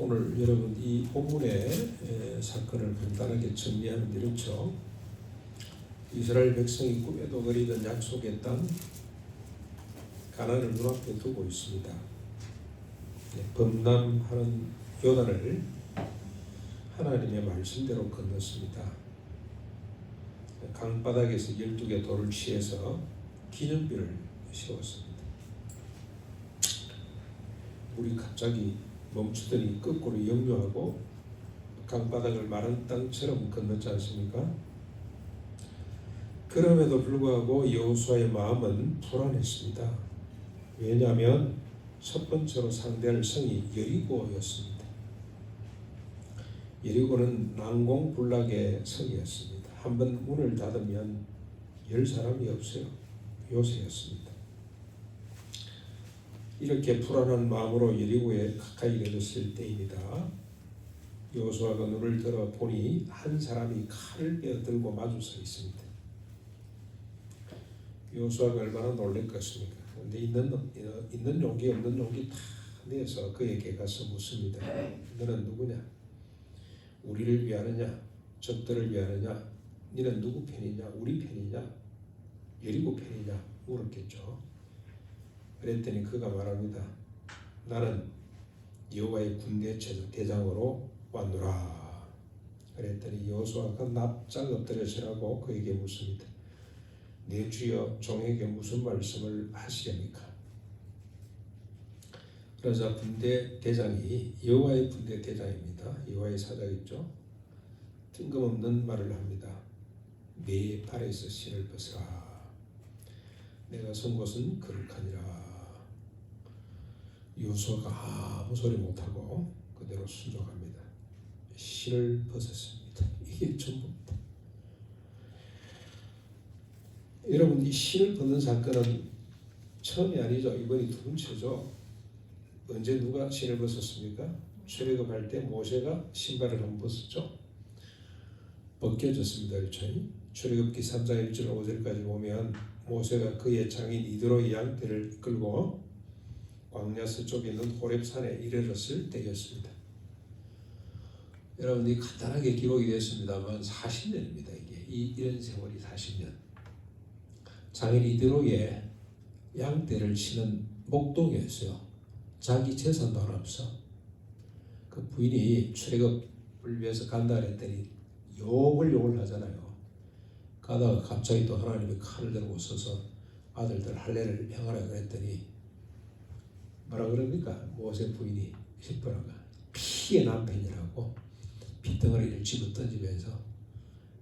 오늘 여러분 이 본문의 에, 사건을 간단하게 정리하면 이렇죠. 이스라엘 백성이 꿈에도 그리던 약속의 땅 가나안을 눈앞에 두고 있습니다. 네, 범람하는 요단을 하나님의 말씀대로 건넜습니다. 강바닥에서 12개 돌을 취해서 기념비를 세웠습니다. 물이 갑자기 멈추더니 거꾸로 역류하고 강바닥을 마른 땅처럼 건넜지 않습니까? 그럼에도 불구하고 여호수아의 마음은 불안했습니다. 왜냐하면 첫 번째로 상대할 성이 여리고였습니다. 여리고는 난공불락의 성이었습니다. 한 번 문을 닫으면 열 사람이 없어요. 요새였습니다. 이렇게 불안한 마음으로 여리고에 가까이 내렸을 때입니다. 여호수아가 눈을 들어 보니 한 사람이 칼을 빼어 들고 마주 서 있습니다. 여호수아가 얼마나 놀랄 것입니까? 근데 있는 있는 용기 없는 용기 다 내서 그에게 가서 묻습니다. 너는 누구냐? 우리를 위하느냐? 적들을 위하느냐? 너는 누구 편이냐? 우리 편이냐? 여리고 편이냐? 물었겠죠. 그랬더니 그가 말합니다. 나는 여호와의 군대 대장으로 왔노라. 그랬더니 여호수아가 납작 엎드려서라고 그에게 묻습니다. 내 주여 종에게 무슨 말씀을 하시렵니까? 그러자 군대 대장이 여호와의 군대 대장입니다. 여호와의 사자겠죠. 뜬금없는 말을 합니다. 내 발에서 신을 벗으라. 내가 선 곳은 거룩하니라. 요수아가 아무 소리 못하고 그대로 순종합니다. 신을 벗었습니다. 이게 전부입니다. 여러분 이 신을 벗는 사건은 처음이 아니죠. 이번이 두 번째죠. 언제 누가 신을 벗었습니까? 출애굽할 때 모세가 신발을 한번 벗었죠. 벗겨졌습니다. 그렇죠? 출애굽기 3장 1절 5절까지 보면 모세가 그의 장인 이드로의 양떼를 이끌고 광야 서쪽에 있는 호렙산에 이르렀을 때였습니다. 여러분 이 간단하게 기록이 됐습니다만 40년입니다. 이게 이 이런 세월이 40년. 장인 이드로의 양떼를 치는 목동이었어요. 자기 재산도 하나 없어. 그 부인이 출애굽을 위해서 간다 그랬더니 욕을 욕을 하잖아요. 가다가 갑자기 또 하나님이 칼을 들고 서서 아들들 할례를 행하라 그랬더니 뭐라 그럽니까? 모세 부인이 십보라가 피의 남편이라고 핏덩어리를 집어 던지면서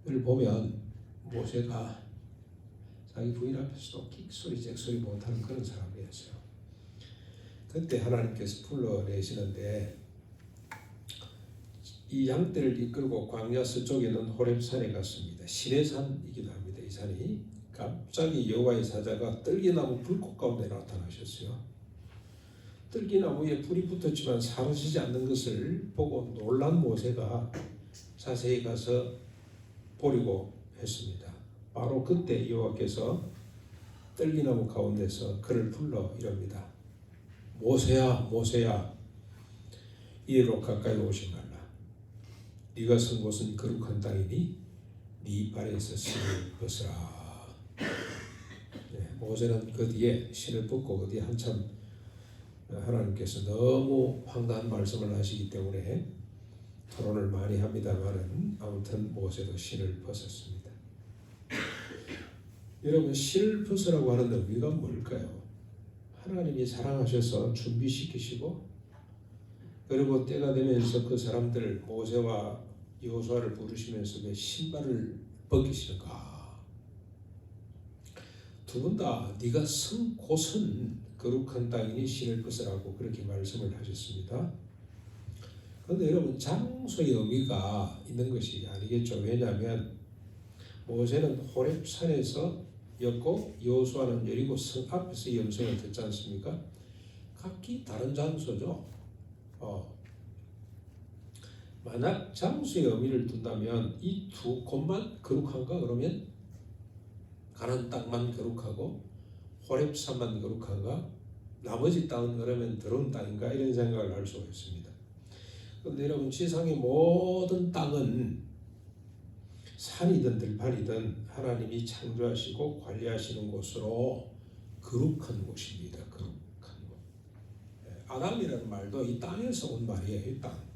이를 보면 모세가 자기 부인 앞에서도 킥소리 잭소리 못하는 그런 사람이었어요. 그때 하나님께서 불러내시는데 이 양떼를 이끌고 광야 서쪽에 있는 호렙산에 갔습니다. 신의 산이기도 합니다. 이 산이 갑자기 여호와의 사자가 떨기나무 불꽃 가운데 나타나셨어요. 떨기나무에 불이 붙었지만 사라지지 않는 것을 보고 놀란 모세가 자세히 가서 보리고 했습니다. 바로 그때 여호와께서 떨기나무 가운데서 그를 불러 이럽니다. 모세야, 모세야, 이리로 가까이 오지 말라. 네가 선 곳은 거룩한 땅이니 네 발에서 신을 벗으라. 네, 모세는 그 뒤에 신을 벗고 그 뒤에 한참 하나님께서 너무 황당한 말씀을 하시기 때문에 토론을 많이 합니다만은 아무튼 모세도 신을 벗었습니다. 여러분 신을 벗으라고 하는 의미가 뭘까요? 하나님이 사랑하셔서 준비시키시고 그리고 때가 되면서 그 사람들 모세와 여호수아를 부르시면서 왜 신발을 벗기시는가? 두 분 다 네가 선 곳은 거룩한 땅이니 신을 벗으라고 그렇게 말씀을 하셨습니다. 그런데 여러분 장소의 의미가 있는 것이 아니겠죠. 왜냐하면 모세는 호렙산에서 였고 여호수아는 여리고 성 앞에서 염성을 듣지 않습니까? 각기 다른 장소죠. 어. 만약 장수의 의미를 둔다면 이 두 곳만 거룩한가 그러면 가난 땅만 거룩하고 호렙 산만 거룩한가 나머지 땅은 그러면 더러운 땅인가 이런 생각을 할 수가 있습니다. 근데 여러분 지상의 모든 땅은 산이든 들판이든 하나님이 창조하시고 관리하시는 곳으로 거룩한 곳입니다. 거룩한 곳. 예, 아담이라는 말도 이 땅에서 온 말이에요. 이 땅.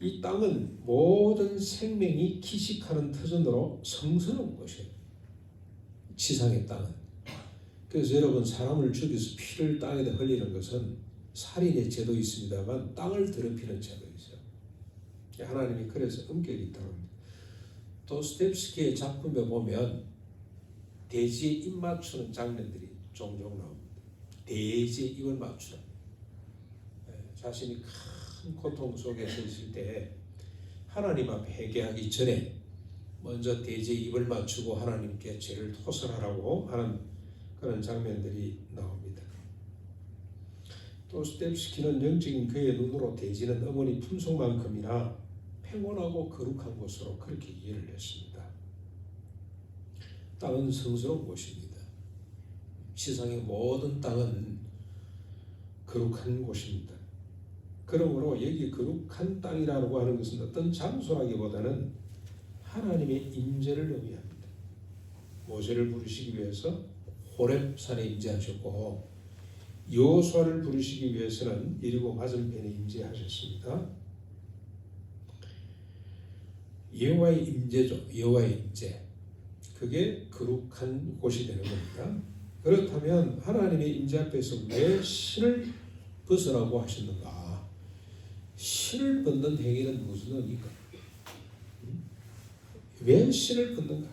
이 땅은 모든 생명이 기식하는 터전으로 성스러운 곳이에요. 땅은. 그래서 여러분 사람을 죽여서 피를 땅에다 흘리는 것은 살인의 죄도 있습니다만 땅을 더럽히는 죄도 있어요. 하나님이 그래서 엄격히 있다고 합니다. 도스텝스키의 작품에 보면 돼지에 입 맞추는 장면들이 종종 나옵니다. 돼지에 입을 맞추는 예, 자신이 큰 고통 속에서 있을 때 하나님 앞에 회개하기 전에 먼저 돼지에 입을 맞추고 하나님께 죄를 토설하라고 하는 그런 장면들이 나옵니다. 도스텝스키는 영적인 그의 눈으로 돼지는 어머니 품속만큼이나 평온하고 거룩한 곳으로 그렇게 이해를 했습니다. 땅은 성스러운 곳입니다. 세상의 모든 땅은 거룩한 곳입니다. 그러므로 여기 거룩한 땅이라고 하는 것은 어떤 장소라기보다는 하나님의 임재를 의미합니다. 모세를 부르시기 위해서 호렙산에 임재하셨고 여호수아를 부르시기 위해서는 여리고 맞은편에 임재하셨습니다. 여호와의 임재죠. 여호와의 임재. 그게 거룩한 곳이 되는 겁니다. 그렇다면 하나님의 임재 앞에서 왜 신을 벗으라고 하셨는가? 신을 벗는 행위는 무슨 의미입니까? 왜 신을 벗는가?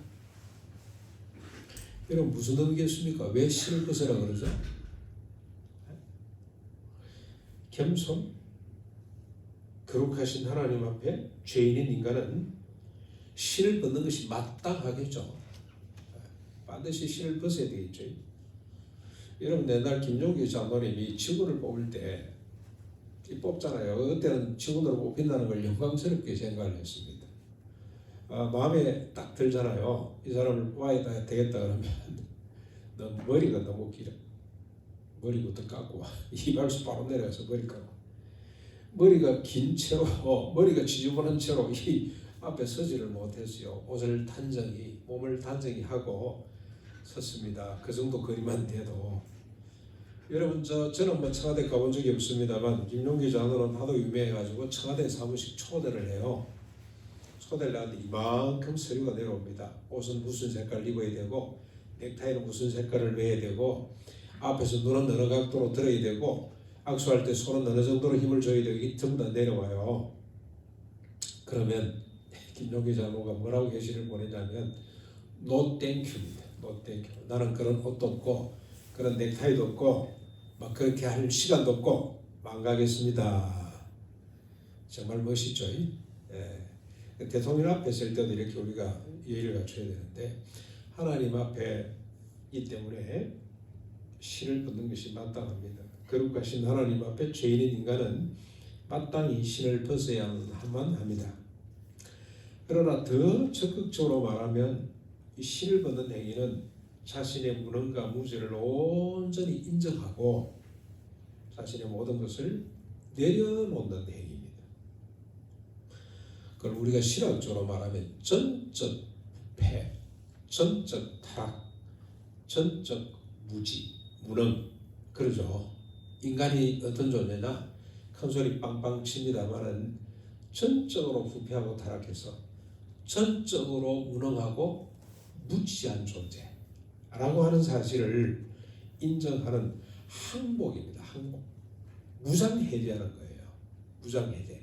여러분 무슨 의미겠습니까? 왜 신을 벗으라 그러죠? 겸손, 거룩하신 하나님 앞에 죄인인 인간은 신을 벗는 것이 마땅하겠죠. 반드시 신을 벗어야 되겠죠. 여러분 옛날 김종기 장로님이 직원을 뽑을 때 뽑잖아요. 그때는 직원으로 뽑힌다는 걸 영광스럽게 생각을 했습니다. 아, 마음에 딱 들잖아요. 이 사람을 와야 되겠다 그러면 너 머리가 너무 길어. 머리부터 깎고 이발소 바로 내려가서 머리 깎고 머리가 긴 채로 머리가 지저분한 채로 이 앞에 서지를 못했어요. 옷을 단정히 몸을 단정히 하고 섰습니다. 그 정도 거리만 돼도 여러분 저 저는 뭐 청와대 가본 적이 없습니다만 김용기 장로는 하도 유명해가지고 청와대 사무실 초대를 해요. 초대를 하는데 이만큼 서류가 내려옵니다. 옷은 무슨 색깔 입어야 되고 넥타이는 무슨 색깔을 매야 되고 앞에서 눈은 어느 각도로 들어야 되고 악수할 때 손은 어느 정도로 힘을 줘야 되고 이게 전부 다 내려와요. 그러면 김용기 장로가 뭐라고 게시를 보내냐면 노 땡큐입니다. 노 땡큐. 나는 그런 옷도 없고 그런 넥타이도 없고 막 그렇게 할 시간도 없고 망가겠습니다. 정말 멋있죠. 예. 대통령 앞에 설 때도 이렇게 우리가 예의를 갖춰야 되는데 하나님 앞에 이 때문에 신을 벗는 것이 마땅합니다. 거룩하신 하나님 앞에 죄인인 인간은 마땅히 신을 벗어야만 합니다. 그러나 더 적극적으로 말하면 이 신을 벗는 행위는 자신의 무능과 무죄를 온전히 인정하고 자신의 모든 것을 내려놓는 행위입니다. 그걸 우리가 실학적으로 말하면 전적 부패, 전적 타락, 전적 무지, 무능 그러죠. 인간이 어떤 존재냐 큰 소리 빵빵 칩니다만은 전적으로 부패하고 타락해서 전적으로 무능하고 무지한 존재라고 하는 사실을 인정하는 항복입니다. 항복. 무장해제하는 거예요. 무장해제.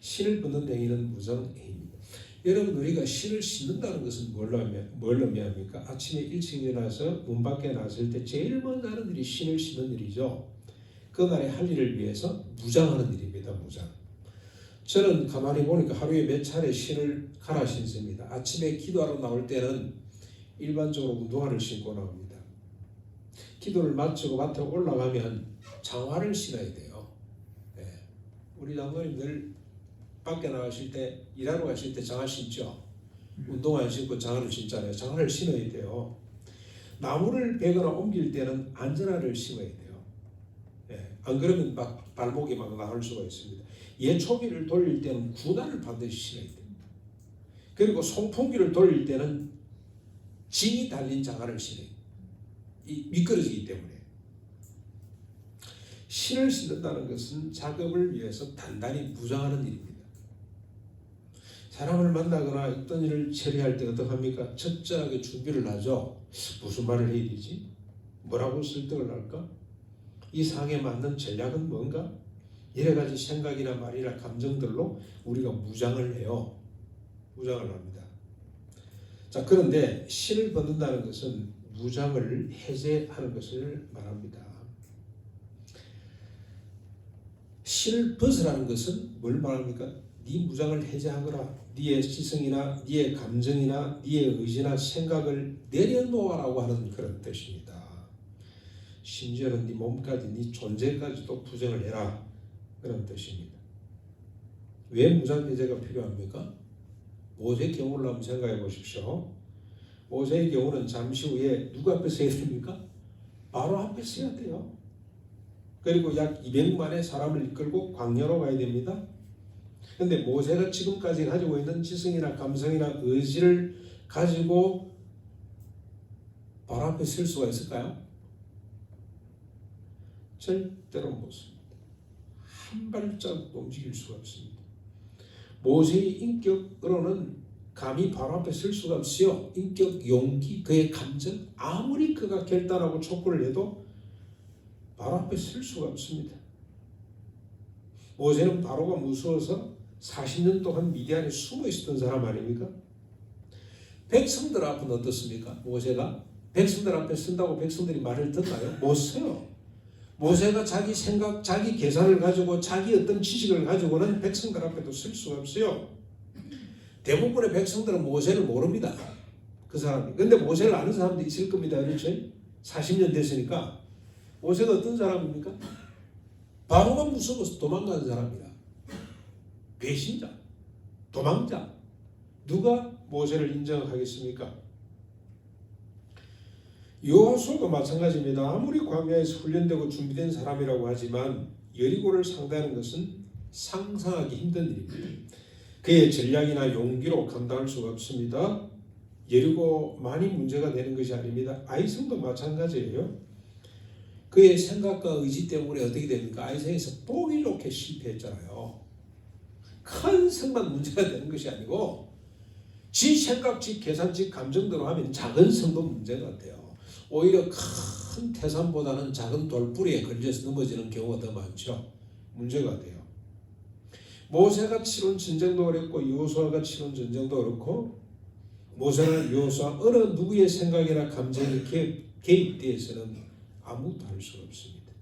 신을 벗는 행위는 무장행위입니다. 여러분 우리가 신을 신는다는 것은 뭘 의미합니까? 아침에 일찍 일어나서 문 밖에 나설 때 제일 먼저 하는 일이 신을 신는 일이죠. 그날의 할 일을 위해서 무장하는 일입니다. 무장. 저는 가만히 보니까 하루에 몇 차례 신을 갈아 신습니다. 아침에 기도하러 나올 때는 일반적으로 운동화를 신고 나옵니다. 기도를 마치고 밭에 올라가면 장화를 신어야 돼요. 네. 우리 장로님들 밖에 나가실 때 일하러 가실 때 장화 신죠. 운동화 신고 장화를 신잖아요. 장화를 신어야 돼요. 나무를 베거나 옮길 때는 안전화를 신어야 돼요. 네. 안 그러면 막 발목이 막 나갈 수가 있습니다. 예초기를 돌릴 때는 군화를 반드시 신어야 됩니다. 그리고 송풍기를 돌릴 때는 진이 달린 장화를 신어요. 이 미끄러지기 때문에. 신을 신는다는 것은 작업을 위해서 단단히 무장하는 일입니다. 사람을 만나거나 어떤 일을 처리할 때 어떡합니까? 철저하게 준비를 하죠. 무슨 말을 해야 되지? 뭐라고 설득을 할까? 이 상에 맞는 전략은 뭔가? 여러 가지 생각이나 말이나 감정들로 우리가 무장을 해요. 무장을 합니다. 자, 그런데 신을 벗는다는 것은 무장을 해제하는 것을 말합니다. 신을 벗으라는 것은 뭘 말합니까? 네 무장을 해제하거라. 네의 지성이나 네의 감정이나 네의 의지나 생각을 내려놓아라고 하는 그런 뜻입니다. 심지어는 네 몸까지 네 존재까지도 부정을 해라 그런 뜻입니다. 왜 무장 해제가 필요합니까? 모세 경우를 한번 생각해 보십시오. 모세의 경우는 잠시 후에 누구 앞에 서야 됩니까? 바로 앞에 서야 돼요. 그리고 약 200만의 사람을 이끌고 광야로 가야 됩니다. 근데 모세가 지금까지 가지고 있는 지성이나 감성이나 의지를 가지고 바로 앞에 설 수가 있을까요? 절대로 못 씁니다. 한 발자국도 움직일 수가 없습니다. 모세의 인격으로는 감히 바로 앞에 설 수가 없어요. 인격, 용기, 그의 감정, 아무리 그가 결단하고 촉구를 해도 바로 앞에 설 수가 없습니다. 모세는 바로가 무서워서 40년 동안 미디안에 숨어 있었던 사람 아닙니까? 백성들 앞은 어떻습니까? 모세가 백성들 앞에 쓴다고 백성들이 말을 듣나요? 못 써요. 모세가 자기 생각, 자기 계산을 가지고 자기 어떤 지식을 가지고는 백성들 앞에도 쓸 수가 없어요. 대부분의 백성들은 모세를 모릅니다. 그 사람이. 근데 모세를 아는 사람도 있을 겁니다. 그렇죠? 40년 됐으니까. 모세가 어떤 사람입니까? 바로가 무서워서 도망가는 사람이라. 배신자, 도망자. 누가 모세를 인정하겠습니까? 요호수아도 마찬가지입니다. 아무리 광야에서 훈련되고 준비된 사람이라고 하지만 여리고를 상대하는 것은 상상하기 힘든 일입니다. 그의 전략이나 용기로 감당할 수가 없습니다. 여리고 많이 문제가 되는 것이 아닙니다. 아이성도 마찬가지예요. 그의 생각과 의지 때문에 어떻게 됩니까? 아이성에서 보기 좋게 실패했잖아요. 큰 성만 문제가 되는 것이 아니고 지 생각, 지 계산, 지 감정대로 하면 작은 성도 문제가 돼요. 오히려 큰 태산보다는 작은 돌뿌리에 걸려서 넘어지는 경우가 더 많죠. 문제가 돼요. 모세가 치른 전쟁도 어렵고 요수아가 치른 전쟁도 어렵고 모세나 요수아 어느 누구의 생각이나 감정이 개입되어서는 아무것도 할 수가 없습니다.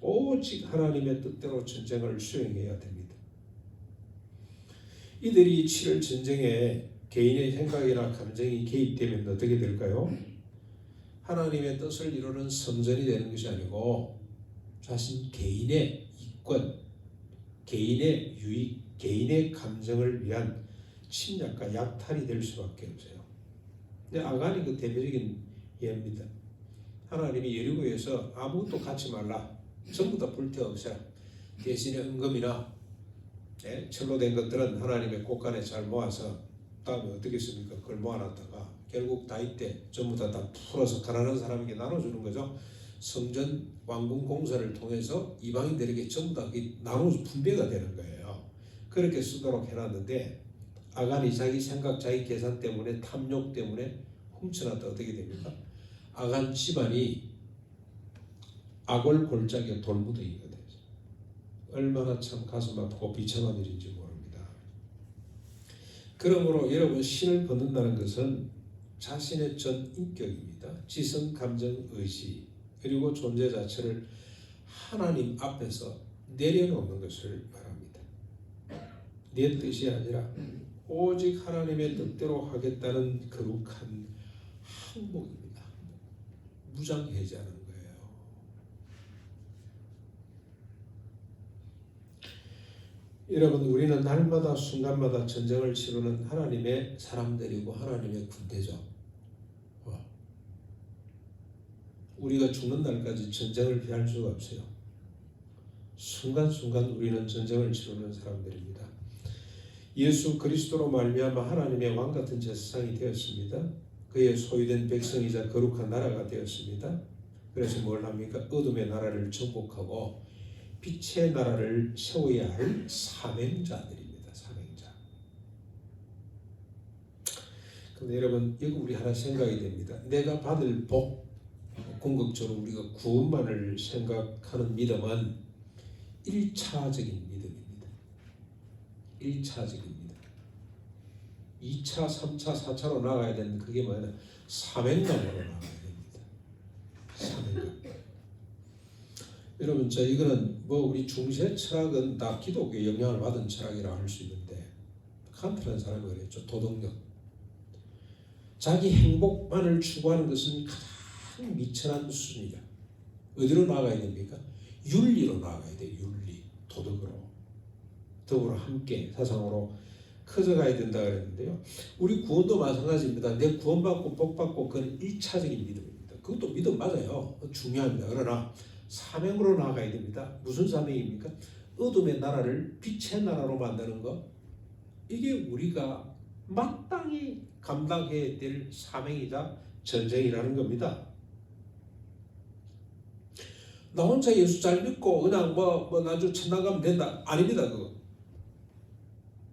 오직 하나님의 뜻대로 전쟁을 수행해야 됩니다. 이들이 치를 전쟁에 개인의 생각이나 감정이 개입되면 어떻게 될까요? 하나님의 뜻을 이루는 선전이 되는 것이 아니고 자신 개인의 이권, 개인의 유익, 개인의 감정을 위한 침략과 약탈이 될 수밖에 없어요. 근데 아간이 그 대표적인 예입니다. 하나님이 예리고에서 아무것도 갖지 말라. 전부 다 불태워 없애라. 대신에 은금이나 네, 철로 된 것들은 하나님의 곳간에 잘 모아서 다음에 어떻게 습니까? 그걸 모아놨다가 결국 다이 때 전부 다, 다 풀어서 가난한 사람에게 나눠주는 거죠. 성전 왕궁 공사를 통해서 이방인들에게 전부 다 나눠 분배가 되는 거예요. 그렇게 쓰도록 해놨는데 아간이 자기 생각, 자기 계산 때문에 탐욕 때문에 훔쳐놨다 어떻게 됩니까? 아간 집안이 골짜기에 돌무더기가 되죠. 얼마나 참 가슴 아프고 비참한 일인지 모릅니다. 그러므로 여러분 신을 벗는다는 것은 자신의 전 인격입니다. 지성, 감정, 의지 그리고 존재 자체를 하나님 앞에서 내려놓는 것을 말합니다. 내 뜻이 아니라 오직 하나님의 뜻대로 하겠다는 거룩한 항복입니다. 무장해제하는 거예요. 여러분 우리는 날마다 순간마다 전쟁을 치르는 하나님의 사람들이고 하나님의 군대죠. 어. 우리가 죽는 날까지 전쟁을 피할 수가 없어요. 순간순간 우리는 전쟁을 치르는 사람들입니다. 예수 그리스도로 말미암아 하나님의 왕 같은 제사장이 되었습니다. 그의 소유된 백성이자 거룩한 나라가 되었습니다. 그래서 뭘 합니까? 어둠의 나라를 정복하고 빛의 나라를 세워야 할 사명자들입니다. 사명자. 근데 여러분 이거 우리 하나 생각이 됩니다. 내가 받을 복 궁극적으로 우리가 구원만을 생각하는 믿음은 1차적인 믿음입니다. 1차적인 믿음. 2차, 3차, 4차로 나가야 되는 그게 뭐냐? 사명감으로 나가야 됩니다. 사명감. 여러분, 저 이거는 뭐 우리 중세 철학은 다 기독교 영향을 받은 철학이라 할 수 있는데 칸트라는 사람이 그랬죠. 도덕력. 자기 행복만을 추구하는 것은 가장 미천한 수준이다. 어디로 나가야 됩니까? 윤리로 나가야 돼. 윤리, 도덕으로. 더불어 함께 사상으로 커져가야 된다 그랬는데요. 우리 구원도 마찬가지입니다. 내 구원받고 복받고 그건 1차적인 믿음입니다. 그것도 믿음 맞아요. 중요합니다. 그러나 사명으로 나아가야 됩니다. 무슨 사명입니까? 어둠의 나라를 빛의 나라로 만드는 것. 이게 우리가 마땅히 감당해야 될 사명이자 전쟁이라는 겁니다. 나 혼자 예수 잘 믿고 그냥 뭐, 뭐 나중 천당 가면 된다. 아닙니다. 그거.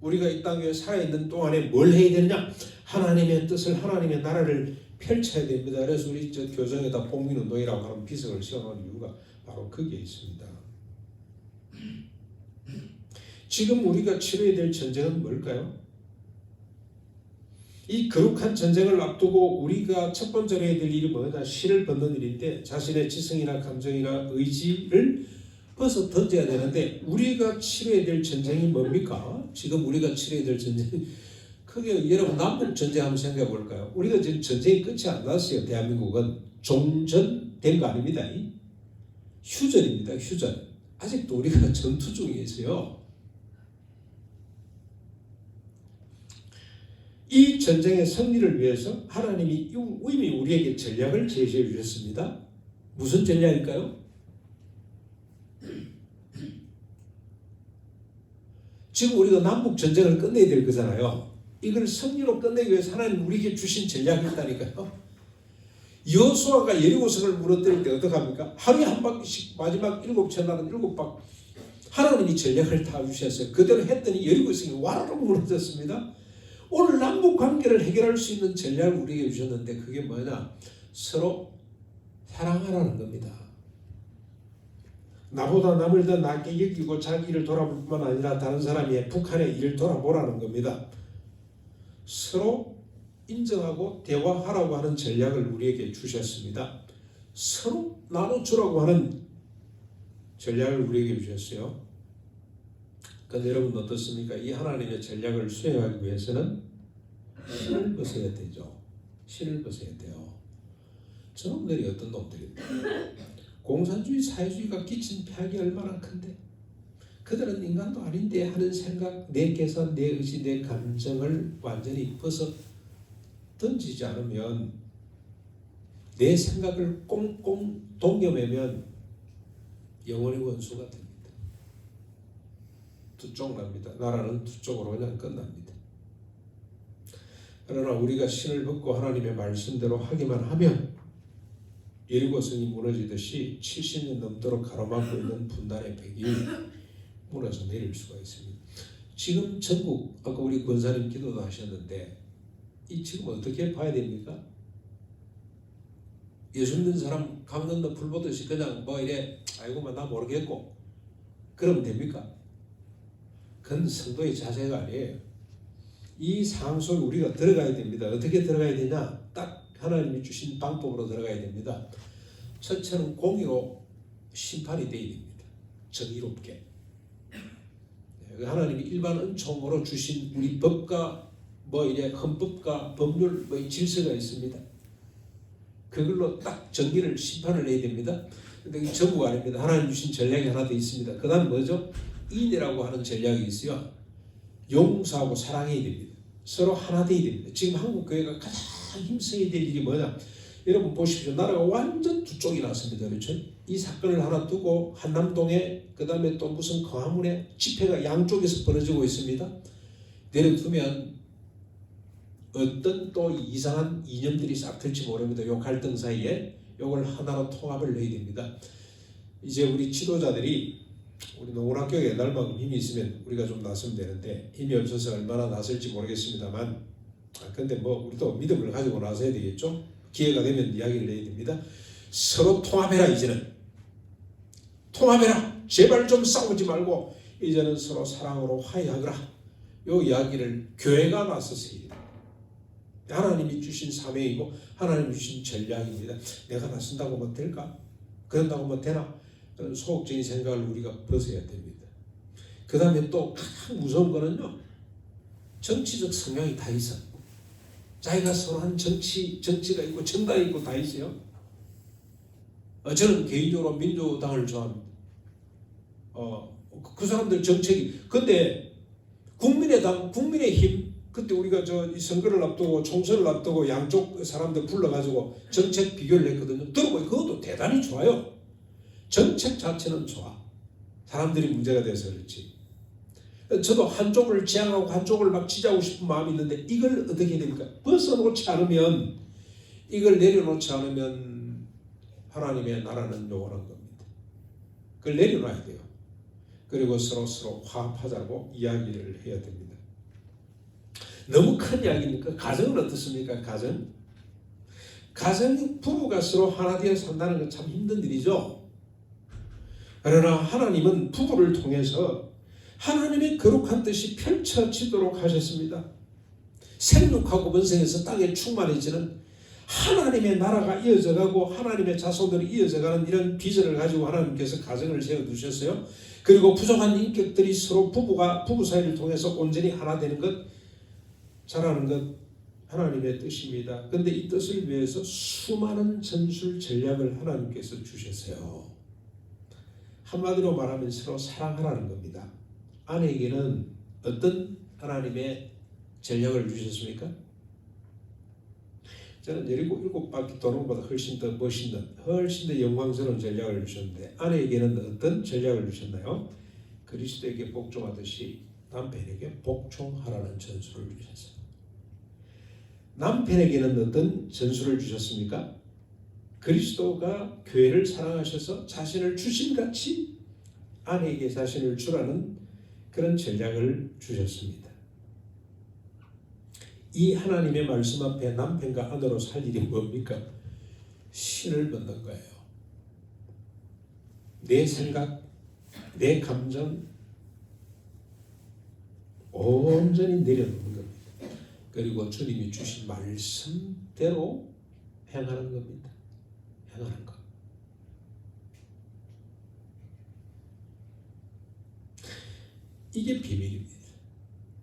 우리가 이 땅에 살아있는 동안에 뭘 해야 되느냐? 하나님의 뜻을 하나님의 나라를 펼쳐야 됩니다. 그래서 우리 저 교정에다 복민운동이라고 하는 비석을 세워놓은 이유가 바로 거기에 있습니다. 지금 우리가 치러야 될 전쟁은 뭘까요? 이 거룩한 전쟁을 앞두고 우리가 첫 번째로 해야 될 일이 뭐냐? 실을 벗는 일인데 자신의 지성이나 감정이나 의지를 벗어 던져야 되는데 우리가 치러야 될 전쟁이 뭡니까? 지금 우리가 치러야 될 전쟁 크게 여러분 남북 전쟁 한번 생각해 볼까요? 우리가 지금 전쟁이 끝이 안 났어요. 대한민국은 종전된 거 아닙니다. 휴전입니다. 휴전. 아직도 우리가 전투 중에 있어요. 이 전쟁의 승리를 위해서 하나님이 이미 우리에게 전략을 제시해 주셨습니다. 무슨 전략일까요? 지금 우리가 남북 전쟁을 끝내야 될 거잖아요. 이걸 승리로 끝내기 위해서 하나님 우리에게 주신 전략이 있다니까요. 여수아가 여리고성을 무너뜨릴 때 어떡합니까? 하루에 한 바퀴씩 마지막 일곱 첫날은 일곱 박 하나님이 전략을 다 주셨어요. 그대로 했더니 여리고성이 와르르 무너졌습니다. 오늘 남북 관계를 해결할 수 있는 전략을 우리에게 주셨는데 그게 뭐냐? 서로 사랑하라는 겁니다. 나보다 남을 더 낫게 여기고 자기 일을 돌아볼 뿐만 아니라 다른 사람이 북한의 일을 돌아보라는 겁니다. 서로 인정하고 대화하라고 하는 전략을 우리에게 주셨습니다. 서로 나눠주라고 하는 전략을 우리에게 주셨어요. 그런데 여러분 어떻습니까? 이 하나님의 전략을 수행하기 위해서는 신을 벗어야 되죠. 신을 벗어야 돼요. 저놈들이 어떤 놈들입니까? 공산주의 사회주의가 끼친 폐악이 얼마나 큰데 그들은 인간도 아닌데 하는 생각, 내 계산, 내 의지, 내 감정을 완전히 벗어 던지지 않으면 내 생각을 꽁꽁 동여매면 영원의 원수가 됩니다. 두 쪽 납니다. 나라는 두 쪽으로 그냥 끝납니다. 그러나 우리가 신을 벗고 하나님의 말씀대로 하기만 하면 예리고성이 무너지듯이 70년 넘도록 가로막고 있는 분단의 벽이 무너져 내릴 수가 있습니다. 지금 전국 아까 우리 권사님 기도도 하셨는데 이 지금 어떻게 봐야 됩니까? 예수 믿는 사람 강 건너 불 보듯이 그냥 뭐 이래 아이고만 나 모르겠고 그러면 됩니까? 그건 성도의 자세가 아니에요. 이 상황 속에 우리가 들어가야 됩니다. 어떻게 들어가야 되냐? 딱 하나님이 주신 방법으로 들어가야 됩니다. 첫째는 공의로 심판이 되어야 됩니다. 정의롭게. 네, 하나님이 일반 은총으로 주신 우리 법과 뭐 이래 헌법과 법률 뭐 질서가 있습니다. 그걸로 딱 정의를 심판을 해야 됩니다. 근데 이 전부가 아닙니다. 하나님 주신 전략이 하나 더 있습니다. 그 다음 뭐죠? 인이라고 하는 전략이 있어요. 용서하고 사랑해야 됩니다. 서로 하나 돼야 됩니다. 지금 한국 교회가 가장 힘써야 될 일이 뭐냐? 여러분 보십시오. 나라가 완전 두 쪽이 났습니다. 그렇죠? 이 사건을 하나 두고 한남동에 그 다음에 또 무슨 광화문에 집회가 양쪽에서 벌어지고 있습니다. 내려두면 어떤 또 이상한 이념들이 싹 들지 모릅니다. 요 갈등 사이에 요걸 하나로 통합을 해야 됩니다. 이제 우리 지도자들이 우리 농원학교 옛날만큼 힘이 있으면 우리가 좀 나서면 되는데 힘이 없어서 얼마나 나설지 모르겠습니다만 아, 근데 뭐 우리도 믿음을 가지고 나서야 되겠죠. 기회가 되면 이야기를 해야 됩니다. 서로 통합해라 이제는 통합해라 제발 좀 싸우지 말고 이제는 서로 사랑으로 화해하거라 요 이야기를 교회가 됩니다. 하나님이 주신 사명이고 하나님이 주신 전략입니다. 내가 나선다고 뭐 될까? 그런다고 뭐 되나? 그런 소극적인 생각을 우리가 벗어야 됩니다. 그 다음에 또 가장 무서운 거는요. 정치적 성향이 다 있어. 자기가 선호한 정치, 정치가 있고 정당이 있고 다 있어요. 어, 저는 개인적으로 민주당을 좋아합니다. 어, 그 사람들 정책이. 근데 국민의당, 국민의힘, 그때 우리가 저이 선거를 앞두고 총선을 앞두고 양쪽 사람들 불러가지고 정책 비교를 했거든요. 들어보니 그것도 대단히 좋아요. 정책 자체는 좋아. 사람들이 문제가 돼서 그렇지. 저도 한쪽을 지향하고 한쪽을 막 지지하고 싶은 마음이 있는데 이걸 어떻게 해야 됩니까? 벗어놓지 않으면 이걸 내려놓지 않으면 하나님의 나라는 요원한 겁니다. 그걸 내려놔야 돼요. 그리고 서로 서로 화합하자고 이야기를 해야 됩니다. 너무 큰 이야기니까 가정은 어떻습니까? 가정? 가정 부부가 서로 하나 되어 산다는 건 참 힘든 일이죠. 그러나 하나님은 부부를 통해서 하나님의 거룩한 뜻이 펼쳐지도록 하셨습니다. 생육하고 번성해서 땅에 충만해지는 하나님의 나라가 이어져가고 하나님의 자손들이 이어져가는 이런 비전을 가지고 하나님께서 가정을 세워두셨어요. 그리고 부족한 인격들이 서로 부부가 부부 사이를 통해서 온전히 하나 되는 것, 자라는 것 하나님의 뜻입니다. 근데 이 뜻을 위해서 수많은 전술 전략을 하나님께서 주셨어요. 한마디로 말하면 서로 사랑하라는 겁니다. 아내에게는 어떤 하나님의 전략을 주셨습니까? 저는 일곱, 일곱 바퀴 도는 것보다 훨씬 더 멋있는, 훨씬 더 영광스러운 전략을 주셨는데 아내에게는 어떤 전략을 주셨나요? 그리스도에게 복종하듯이 남편에게 복종하라는 전술을 주셨어요. 남편에게는 어떤 전술을 주셨습니까? 그리스도가 교회를 사랑하셔서 자신을 주심같이 아내에게 자신을 주라는 그런 전략을 주셨습니다. 이 하나님의 말씀 앞에 남편과 아내로 살 일이 뭡니까? 신을 벗는 거예요. 내 생각, 내 감정 온전히 내려놓는 겁니다. 그리고 주님이 주신 말씀대로 행하는 겁니다. 행하는 것. 이게 비밀입니다.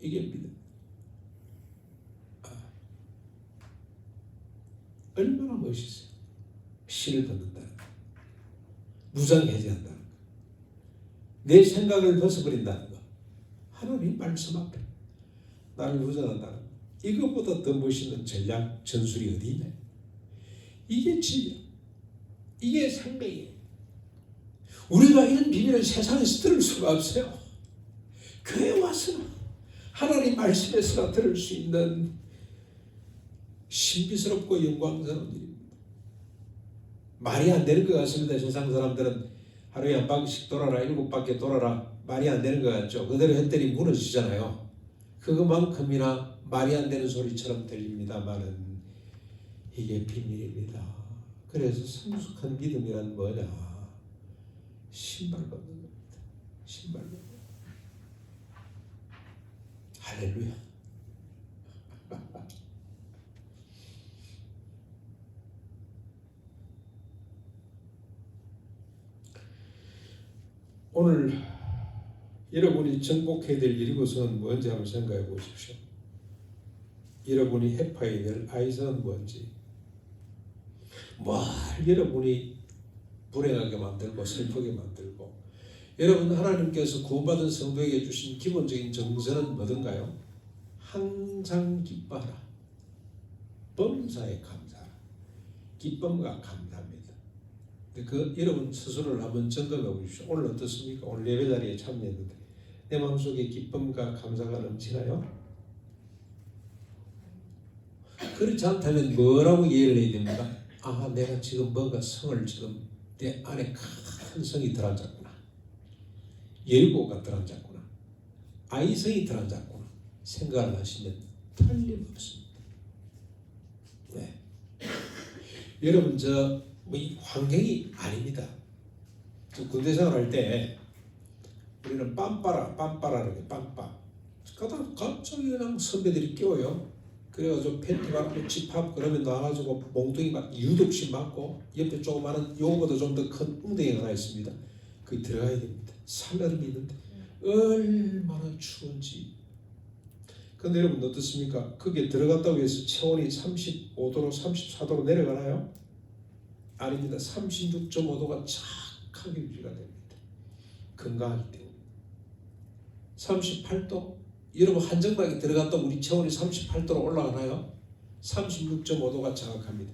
이게 믿음. 아, 얼마나 멋있어요. 신을. 무장해제한다는 것. 내 생각을 벗어버린다는 것. 하나님 말씀 앞에 나를 무장한다는 것. 이것보다 더 멋있는 전략, 전술이 어디 있냐? 이게 진리. 이게 생명이에요. 우리가 이런 비밀을 세상에서 들을 수가 없어요. 교회 와서는 하나님 말씀에서나 들을 수 있는 신비스럽고 영광스러운 일입니다. 말이 안 되는 것 같습니다. 세상 사람들은 하루에 한 바퀴씩 돌아라, 일곱 바퀴 돌아라. 말이 안 되는 것 같죠. 그대로 했더니 무너지잖아요. 그것만큼이나 말이 안 되는 소리처럼 들립니다만은 이게 비밀입니다. 그래서 성숙한 믿음이란 뭐냐? 신발 벗는 겁니다. 신발 벗는 거. 할렐루야. 오늘 여러분이 정복해야 될 일이고서는 뭔지 한번 생각해 보십시오. 여러분이 해파야 될 아이성은 뭔지, 뭘 여러분이 불행하게 만들고 슬프게 만들고, 여러분 하나님께서 구원받은 성도에게 주신 기본적인 정서는 뭐든가요? 항상 기뻐하라. 범사에 감사하라. 기쁨과 감사합니다. 그 여러분 스스로를 한번 점검해 보십시오. 오늘 어떻습니까? 오늘 예배 자리에 참여했는데 내 마음속에 기쁨과 감사가 넘치나요? 그렇지 않다면 뭐라고 이해를 해야 됩니까? 아, 내가 지금 뭔가 성을 지금 내 안에 큰 성이 들어앉았구 나. 예리고가 들어앉았구나. 아이성이 들어앉았구나. 생각을 하시면 틀림없습니다. 네. 여러분 저이 환경이 아닙니다. 저 군대 생활할 때 우리는 빰빠라 빰빠라는 게 빰빠. 그러다 갑자기 그냥 선배들이 끼워요. 그래가지고 팬티 받고 집합 그러면 나와가지고 몽둥이 막 유독씩 맞고 옆에 조그마한 요거보다 좀 더 큰 웅덩이가 하나 있습니다. 거기 들어가야 됩니다. 살얼음이 있는데 얼마나 추운지. 근데 여러분 어떻습니까? 거기에 들어갔다고 해서 체온이 35도로 34도로 내려가나요? 아닙니다. 36.5도가 착하게 유지가 됩니다. 건강하기 때문에. 38도 여러분 한정막에 들어갔다 우리 체온이 38도로 올라가나요? 36.5도가 정확합니다.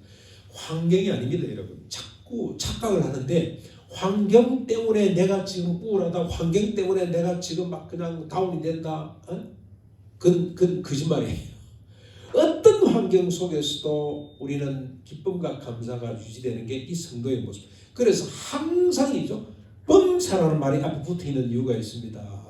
환경이 아닙니다, 여러분. 자꾸 착각을 하는데 환경 때문에 내가 지금 우울하다, 환경 때문에 내가 지금 막 그냥 다운이 된다. 어? 그건, 그건 거짓말이에요. 어떤 환경 속에서도 우리는 기쁨과 감사가 유지되는 게 이 성도의 모습. 그래서 항상이죠. 범사라는 말이 앞에 붙어 있는 이유가 있습니다.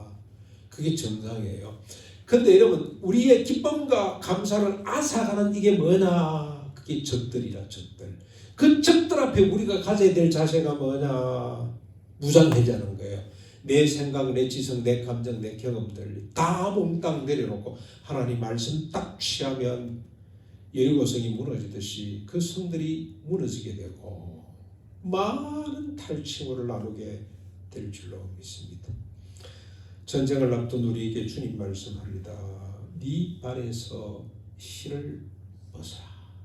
그게 정상이에요. 근데 여러분 우리의 기쁨과 감사를 앗아가는 이게 뭐냐? 그게 적들이라 적들. 그 적들 앞에 우리가 가져야 될 자세가 뭐냐? 무장해자는 거예요. 내 생각, 내 지성, 내 감정, 내 경험들 다 몽땅 내려놓고 하나님 말씀 딱 취하면 여리고성이 무너지듯이 그 성들이 무너지게 되고 많은 탈취물을 나누게 될 줄로 믿습니다. 전쟁을 앞둔 우리에게 주님 말씀합니다. 네 발에서 실을 벗어라.